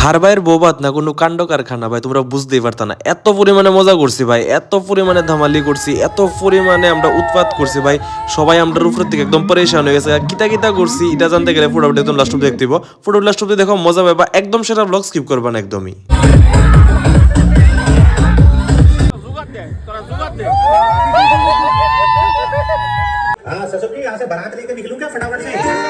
থার ভাইয়ের বৌবাত না কোনো কাণ্ড কারখানা ভাই তোমরা বুঝতেই পারতা না এত পরিমাণে মজা করছি ভাই এত পরিমাণে ধামালি করছি এত পরিমাণে আমরা উৎপাত করছি ভাই সবাই আমরা উপর থেকে একদম পরেশান হয়ে গেছে আর কিতা কিতা করছি এটা জানতে গেলে ফুটাফুটি একদম লাস্ট অব্দি দেখতে ফুটো লাস্ট অব্দি দেখো মজা পাবা একদম সেটা ব্লগ স্কিপ করবা না একদমই हाँ सरसों की यहाँ से बारात लेकर निकलूं क्या फटाफट से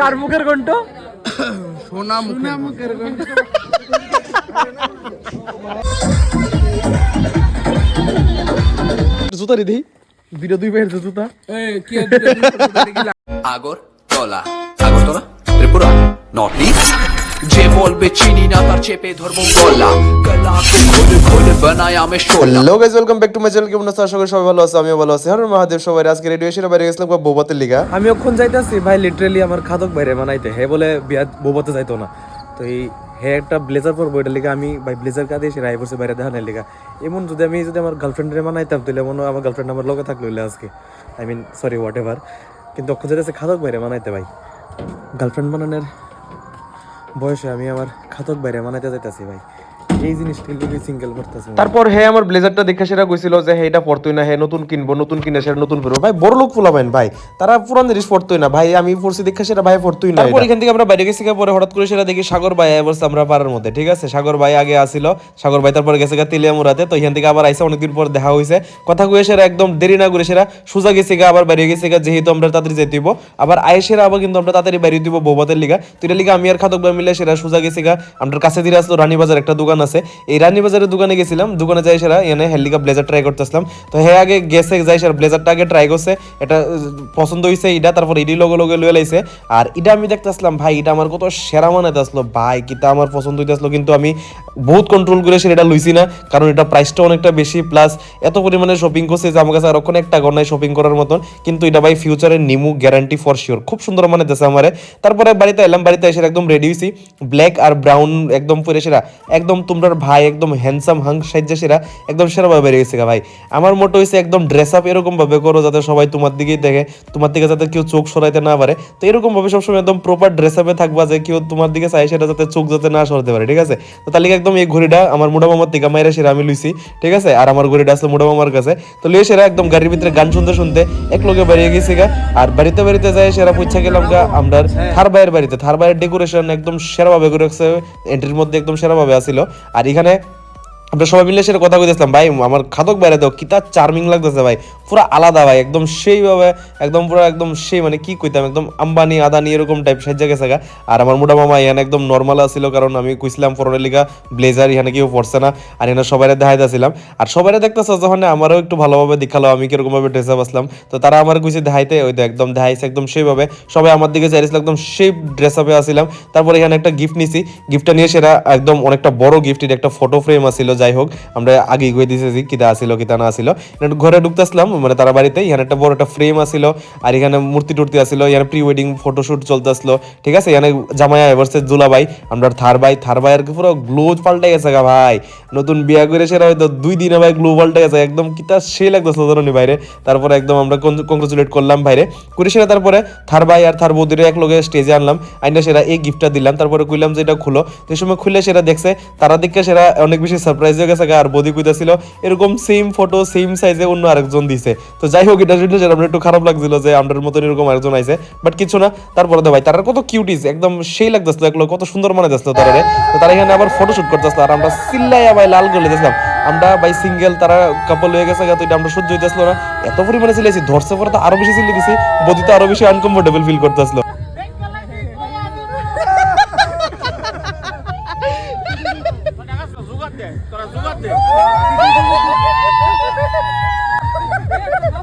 কার মুখের কণ্ঠ? সোনা মুখের জুতা রে দেই ভিডিও দুই পায়ের জুতা আগর তলা আগরতলা? ত্রিপুরা? North east? যে বলবে চিনি না তার চেপে ধরবো গলা। গলাকে খোলে খোলে বানায় আমি শোলা। Hello guys welcome back to my channel কেমন আছো? আশা করি সবাই ভালো আছে আমিও ভালো আছি। হর মহাদেব সবাই আজকে রেডিও এসে বাইরে গেছিলাম বৌবাতের লিগা। আমি ওখান যাইতাছি ভাই লিটারেলি আমার খাদক বাইরে বানাইতে। হে বলে বিয়া বৌবাতে যাইতো না। তো এই হে একটা ব্লেজার পরবো এটা লিগা আমি ভাই ব্লেজার কাঁদে এসে রায় পড়ছে বাইরে দেখানোর লিগা। এমন যদি আমি যদি আমার গার্লফ্রেন্ডে বানাইতাম তাহলে মনে হয় আমার গার্লফ্রেন্ড আমার লগে থাকল আজকে। I mean sorry whatever কিন্তু ওখান যাইতেছে খাদক বাইরে বানাইতে ভাই। গার্লফ্রেন্ড বানানোর বয়সে আমি আমার খাতক বাইরে বানাইতে যাইতাছি ভাই। এই জিনিসটা লিগে সিঙ্গেল করতেছি। তারপর হে আমার ব্লেজারটা দেখে সেটা কইছিল যে হে এটা পড়তোই না হে নতুন কিনবো নতুন কিনে সেটা নতুন পরবো ভাই বড় লোক ফুলাবেন ভাই। তারা পুরান জিনিস পড়তোই না ভাই আমি পড়ছি দেখে সেটা ভাই পড়তোই না তারপর এখান থেকে আমরা বাইরে গেছি পরে হঠাৎ করে সেটা দেখি সাগর ভাই বলছে আমরা পাড়ার মধ্যে ঠিক আছে? সাগর ভাই আগে আসিল সাগর ভাই তারপর গেছে গা তেলিয়ামুরাতে তো এখান থেকে আবার আইসা অনেকদিন পর দেখা হয়েছে কথা কয়ে সেরা একদম দেরি না করে সেরা সোজা গেছে গা আবার বাইরে গেছে গা যেহেতু আমরা তাড়াতাড়ি যেতে দিব আবার আয়েসেরা আবার কিন্তু আমরা তাড়াতাড়ি বাইরে দিব বৌবাতের লিগা। তো এটা লিগা আমি আর খাতক ভাই মিলে সেরা সোজা গেছে গা আমরা কাছে দিয়ে আসলো রানীবাজার একটা দোকান আছে এই রানীবাজারের দোকানে গেছিলাম, দোকানে যাই সেরা, এনে হেলিকা ব্লেজার ট্রাই করতেছিলাম তো হে আগে গেছে, যাই সেরা, ব্লেজারটা আগে ট্রাই করছে। এটা পছন্দ হয়েছে এটা তারপর ইডি লোগো লোগো লয়ে লাইছে। আর এটা আমি দেখতেছিলাম ভাই এটা আমার কত সেরা মানাতে আসলো। ভাই, কিতা আমার পছন্দ হইতে আসলো, কিন্তু আমি বহুত কন্ট্রোল করে সেটা এটা লইছি না, কারণ এটা প্রাইসটা অনেকটা বেশি প্লাস এত পরিমাণে শপিং করছে যে আমার কাছে আর ওখানে একটা নাই শপিং করার মতন। কিন্তু এটা ভাই ফিউচারের নিমু গ্যারান্টি ফর শিওর খুব সুন্দর মানে দেশে আমারে। তারপরে বাড়িতে এলাম, বাড়িতে এসে একদম রেডি হয়েছি ব্ল্যাক আর ব্রাউন একদম পরে সেরা। একদম তোমরা ভাই একদম হ্যান্ডসাম হাং সাইজে সেরা একদম সেরা ভাবে বেরিয়ে গেছে ভাই। আমার মোটো হয়েছে একদম ড্রেস আপ এরকম ভাবে করো যাতে সবাই তোমার দিকেই দেখে তোমার দিকে যাতে কেউ চোখ সরাইতে না পারে। তো এরকম ভাবে সবসময় একদম প্রপার ড্রেস আপে থাকবা যে কেউ তোমার দিকে চাই সেটা যাতে চোখ যাতে না সরাতে পারে ঠিক আছে? তো তাহলে একদম এই ঘড়িটা আমার মুডা মামার থেকে মাইরা সেরা আমি লইছি ঠিক আছে? আর আমার ঘড়িটা আসলে মুডা মামার কাছে। তো লিয়ে সেরা একদম গাড়ির ভিতরে গান শুনতে শুনতে এক লোকে বেরিয়ে গেছে গা। আর বাড়িতে বাড়িতে যাই সেরা পুচ্ছা গেলাম গা আমরা থার ভাইয়ের বাড়িতে। থার ভাইয়ের ডেকোরেশন একদম সেরা ভাবে করে রাখছে এন্ট্রির মধ্যে একদম সেরা ভাবে আসিল আর এখানে আমরা সবাই মিলে সেটা কথা কইতেছিলাম, ভাই, আমার খাতক বাইরে দাও কিতা চার্মিং লাগতেছে, ভাই। পুরো আলাদা ভাই, একদম সেইভাবে, একদম পুরো একদম সেই মানে কি কইতাম, একদম আম্বানি, আদানি এরকম টাইপ সাজ্জা গেছে গা। আর আমার মোটা মামা এখানে একদম নর্মাল আছিল, কারণ আমি কইছিলাম ফরনের লিগা ব্লেজার এখানে কেউ পড়ছে না, আর এখানে সবাই দেখাই দিয়েছিলাম। আর সবাই দেখতেছে যখন আমারও একটু ভালোভাবে দেখাল, আমি কীরকম ভাবে ড্রেস আপ আসলাম, তো তারা আমার কইছে দেখাইতে, ওই তো একদম দেখাইছে একদম সেইভাবে। সবাই আমার দিকে চাইছিল একদম সেই ড্রেস আপে আসছিলাম তারপর এখানে একটা গিফট নিছি গিফটটা নিয়ে সেটা একদম অনেকটা বড় গিফট এটা একটা ফটো ফ্রেম আসছিল যাই হোক, আমরা আগে গিয়ে দিয়েছি, কিতা আসিল কিতা না আসিল ঘরে ঢুকতেছিলাম মানে তারা বাড়িতে এখানে একটা বড় একটা ফ্রেম আসিল, আর এখানে মূর্তি টুর্তি আসিল, এখানে প্রি ওয়েডিং ফটোশুট চলতে আসলো। ঠিক আছে? এখানে জামাইয়া এভার্সের জুলা ভাই আমরা থার ভাই। থার ভাই আর কি পুরো গ্লো পাল্টে গেছে গা ভাই। নতুন বিয়া করে সেরা হয়তো দুই দিনে ভাই গ্লো পাল্টে গেছে। একদম কিতা সে লাগতেছিল ধরনি বাইরে তারপরে একদম আমরা কংগ্রেচুলেট করলাম বাইরে করে সেরা তারপরে থার ভাই আর থার বৌদিরে এক লোকে স্টেজে আনলাম। আইনা সেরা এই গিফটটা দিলাম। তারপরে কইলাম যে এটা খুলো। এই সময় খুলে সেটা দেখছে, তারা দেখে সেরা অনেক বেশি সারপ্রাইজ হয়ে গেছে আর বদি কইতাছিল, এরকম সেম ফটো সেম সাইজে অন্য আরেকজন দিছে। তো যাই হোক এটা শুনে আমার একটু খারাপ লাগছিল যে আমাদের মতন এরকম আয়োজন আইছে। বাট কিছু না তারপরে তো ভাই তারা কত কিউটিস একদম সেই লাগতেছিল এগুলো কত সুন্দর মানে যাচ্ছিল তারা তো তারা এখানে আবার ফটোশুট করতেছিল আর আমরা চিল্লাইয়া ভাই লাল করে দিয়েছিলাম। আমরা ভাই সিঙ্গেল তারা কাপল হয়ে গেছে গা, তো এটা আমরা সহ্য হইতেছিল না। এত পরিমাণে চিল্লাইছি ধরছে পরে তো আরও বেশি চিল্লাই দিছি বদিতে আরও বেশি আনকমফোর্টেবল ফিল করতেছিল।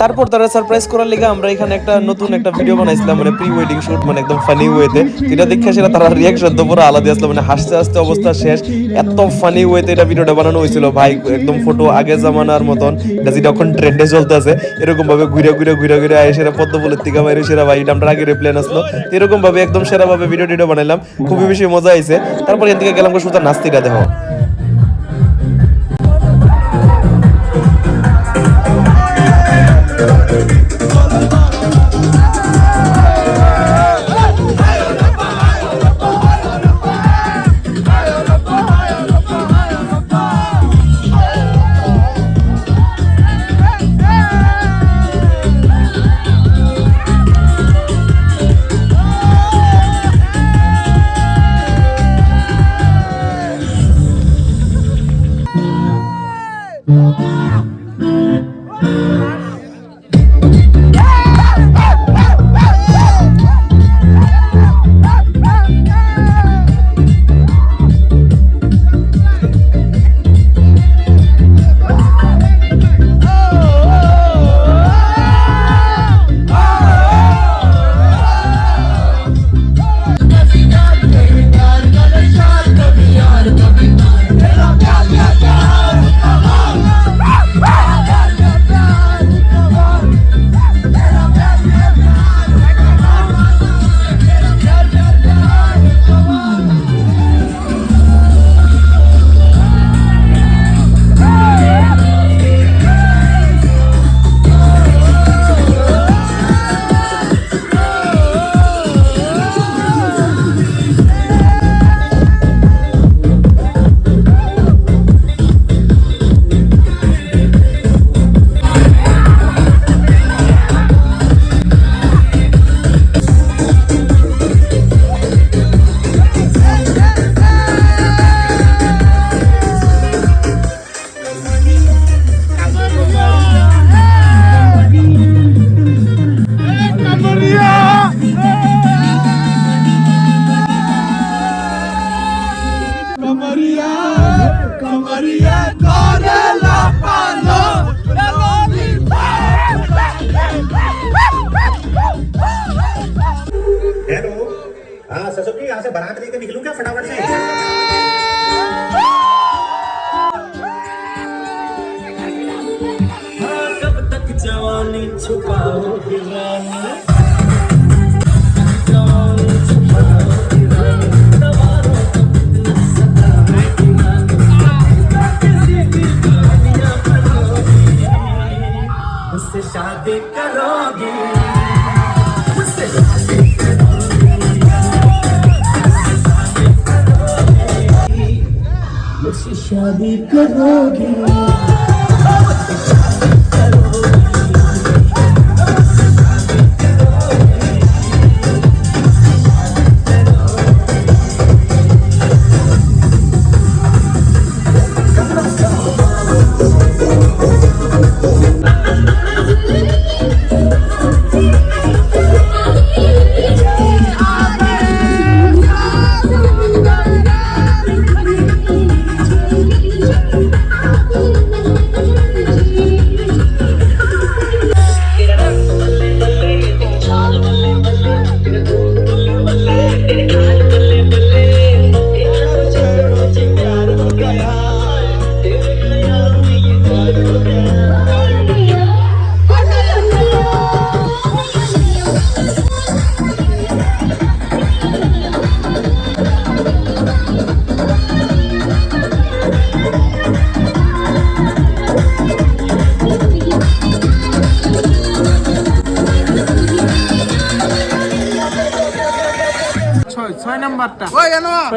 তারপর তারা সারপ্রাইজ করার লিগে আমরা এখানে একটা নতুন একটা ভিডিও বানাইছিলাম মানে প্রি ওয়েডিং শুট মানে একদম ফানি ওয়েতে যেটা দেখে সেটা তারা রিয়াকশন তো পুরো আলাদা আসলো মানে হাসতে হাসতে অবস্থা শেষ। এত ফানি ওয়েতে এটা ভিডিওটা বানানো হয়েছিল। ভাই, একদম ফটো আগে জামানার মতন। এটা যেটা এখন ট্রেন্ডে চলতে আছে এরকম ভাবে ঘুরে ঘুরে ঘুরে ঘুরে আয়, সেরা পদ্ম ফুলের থেকে বাইরে সেরা ভাই, এটা আমরা আগে প্লেন আসলো। এরকম ভাবে একদম সেরা ভাবে ভিডিও টিডিও বানাইলাম। খুবই বেশি মজা আইছে। তারপর থেকে গেলাম সুতা নাস্তিটা দেখো। से बारात लेकर निकलूँ क्या फटाफट से? कब तक जवानी छुपाओ शादी करोगी। ছয়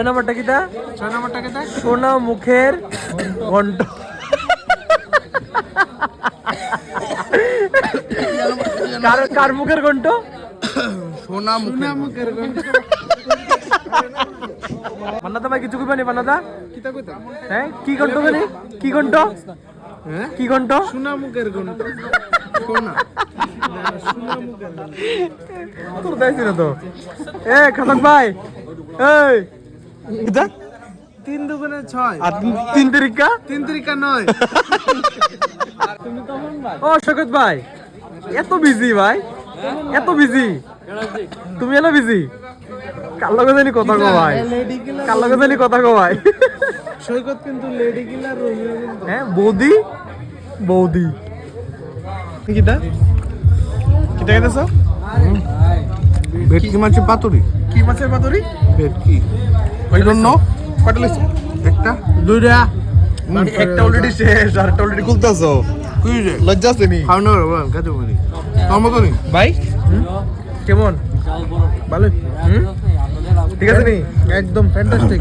ছয় নাম্বারটা কিটা ছয় নাম্বারটা কেটে সোনা মুখের ঘন্ট কার কার মুখের ঘন্ট সোনা মুখের মান্নাদা ভাই কিছু কইবানি মান্নাদা কিতা কইতা? হ্যাঁ কি ঘন্ট মানে? কি ঘন্ট হ্যাঁ? কি ঘন্ট সোনা মুখের গন্ড সোনা। তোর দেখছি না তো। এ খাতক ভাই এই। তিন দুগুণে ছয়। আর তিন- তিন তারিখা তিন তারিখা নয়। ও শকত ভাই। এত বিজি ভাই। এত বিজি তুমি এলো বিজি কার লগে জানি কথা কো ভাই? লেডি কার লগে জানি কথা কো ভাই? সৈকত কিন্তু লেডি কিলার হ্যাঁ বৌদি? বৌদি। কিটা কিটা কেটেছ ভেটকি মাছের পাতুরি। কি মাছের পাতুরি? ভেটকি। ওই জন্য কটা লইছ একটা দুইটা। একটা অলরেডি শেষ আর একটা অলরেডি খুলতাছো। কুই রে লজ্জা আছে নি? খাওয়ানো বল কাজু মারি তোর মতো নি? ভাই? কেমন? ভালো? ঠিক আছে নি? একদম ফ্যান্টাস্টিক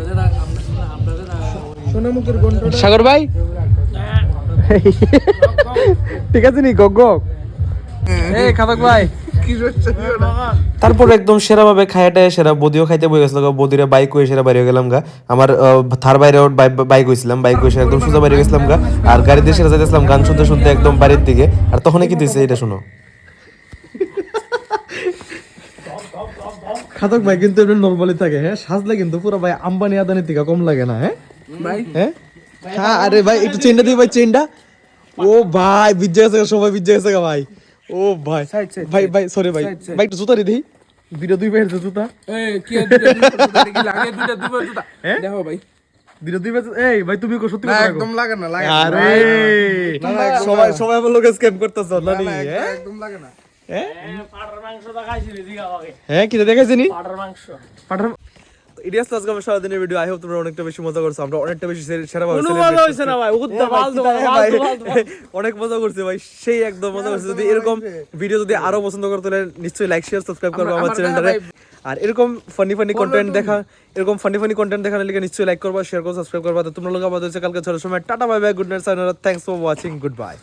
সাগর ভাই? ঠিক আছে নি গগ গগ? এই খাতক ভাই। কি হচ্ছে? তারপর একদম সেরা ভাবে খাইয়াটায় সেরা বদিও খাইতে বই গেছিল বদিরে বাইক হয়ে সেরা বাইরে গেলাম গা। আমার থার বাইরে বাইক হয়েছিলাম বাইক হয়ে একদম সোজা বাইরে গেছিলাম গা। আর গাড়ি দিয়ে সেরা যাইতেছিলাম গান শুনতে শুনতে একদম বাড়ির দিকে। আর তখনই কি দিছে এটা শুনো। খাতক ভাই কিন্তু এমনি নরমালি থাকে হ্যাঁ? সাজলে কিন্তু পুরো ভাই আম্বানি আদানি থেকে কম লাগে না হ্যাঁ? ভাই? হ্যাঁ? হ্যাঁ আরে ভাই একটু চেনটা দিই ভাই চেনটা ও ভাই বিজ্জে গেছে সবাই বিজ্জে গেছে ভাই। ও ভাই। ভাই ভাই সরি ভাই. ভাই একটু জুতা দিই। ভিডিও দুই পায়ের জুতা? এই কি দুইটা দুইটা লাগে দুইটা দুইটা দুইটা হ্যাঁ? দেখো ভাই। ভিডিও দুই এই ভাই তুমি কো সত্যি কথা একদম লাগে না লাগে। আরে! সবাই সবাই আমার লোকে স্ক্যাম করতেছ না না, নি না, হ্যাঁ? হ্যাঁ কি দেখাইছি পাটার মাংস। পাটার ইডিয়াস আজকে আমার সারাদিনের ভিডিও আই হোপ তোমরা অনেকটা বেশি মজা করছ। আমরা অনেকটা বেশি সেরা ভাবে celebrate করছি। না ভাই এ ভাই, কি তাই, ভাই, অনেক মজা করছে ভাই সেই একদম মজা করছে। যদি এরকম ভিডিও যদি আরও পছন্দ করতে হলে নিশ্চয়ই লাইক শেয়ার সাবস্ক্রাইব করব আমার চ্যানেলটারে আর এরকম ফানি ফানি কন্টেন্ট দেখা এরকম ফানি ফানি কন্টেন্ট দেখানোর লিগে নিশ্চয়ই লাইক করবা শেয়ার করবা সাবস্ক্রাইব করবা। তো তোমরা লোক আমাদের হচ্ছে কালকে ছটার সময় tata bye bye good night সাইনারা thanks for watching good bye